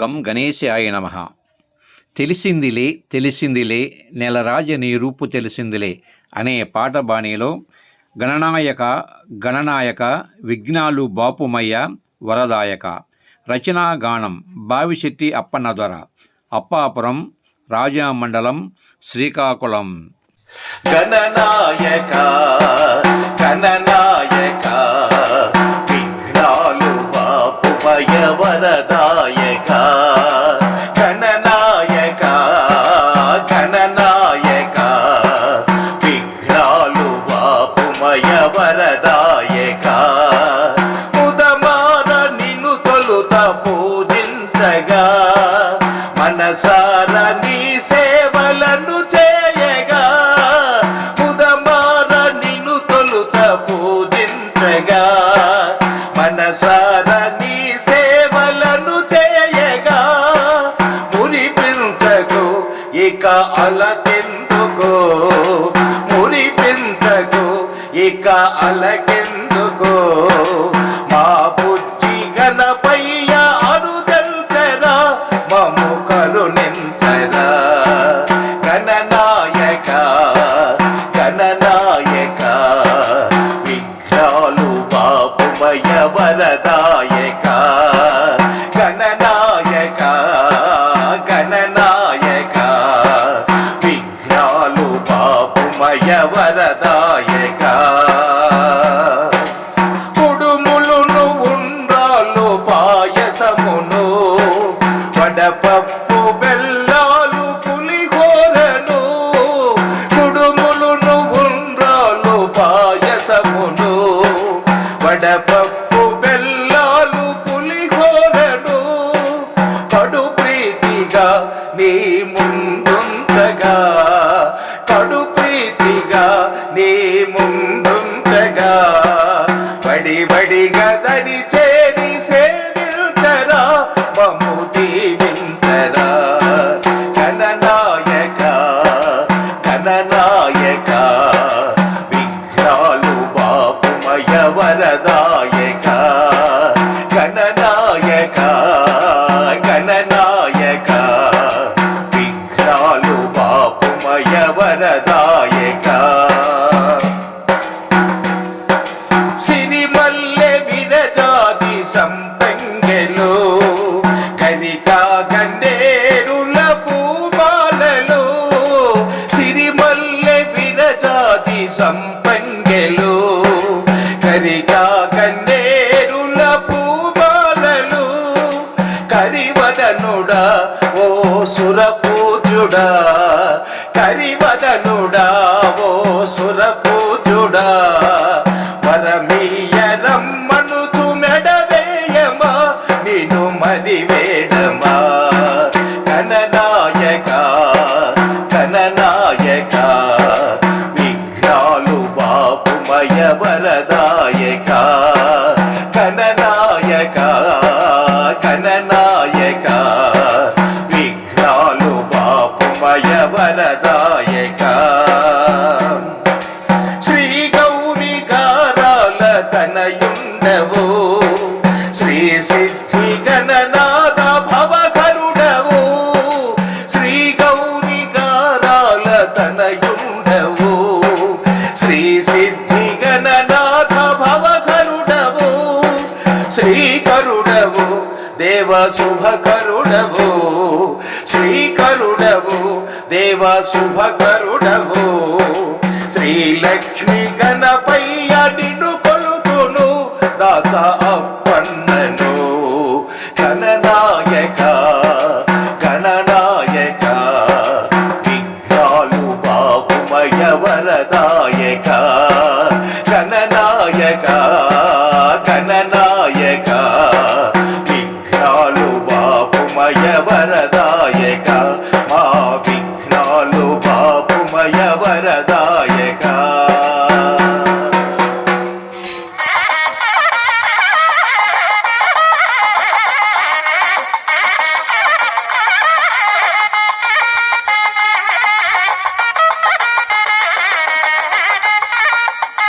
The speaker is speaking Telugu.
గం గణేశాయ నమ. తెలిసిందిలే తెలిసిందిలే నెలరాజ నీ రూపు తెలిసిందిలే అనే పాట బాణీలో గణనాయక గణనాయక విఘ్నాలు బాపుమయ్య వరదాయక. రచనా గానం బావిశెట్టి అప్పన్నదొర అప్పాపురం రాజామండలం శ్రీకాకుళం. గణనాయక గణనాయక విఘ్నాలు బాపుమయ వరద బాపుమయ వరదాయక ఉదమాన నిన్ను తొలుత పూజించగా మనసార నీ సేవలను చేయగా ఉదమాన నిన్ను తొలుత పూజించగా మనసార నీ సేవలను చేయగా మురిపించకు ఇక అలకెందుకు? మురిపించకు ఇక అలకెందుకు మా బుజ్జి గణపయ్య అరుదల్తరా మము కరుణించరా గణనాయక గణనాయక విఘ్నాలు బాపుమయ వరదాయక కనికా గన్నేరుల సిరిమల్లె విరజాతి సంపెంగెలు. కనికా గన్నేరుల పూమాలలు కరివదనుడా ఓ సురపూజుడా కరివదనుడా ఓ సుర బాపుమయ వరదాయక కననాయక కననాయక విఘ్నాలు బాపుమయ వరదాయక శ్రీ గౌరీ గారాల తనయుండవు. శ్రీ సిద్ధ దేవ శుభకరుడవు శ్రీకరుడవు దేవ శుభకరుడవు శ్రీలక్ష్మి గణపై ఆనందదాయకా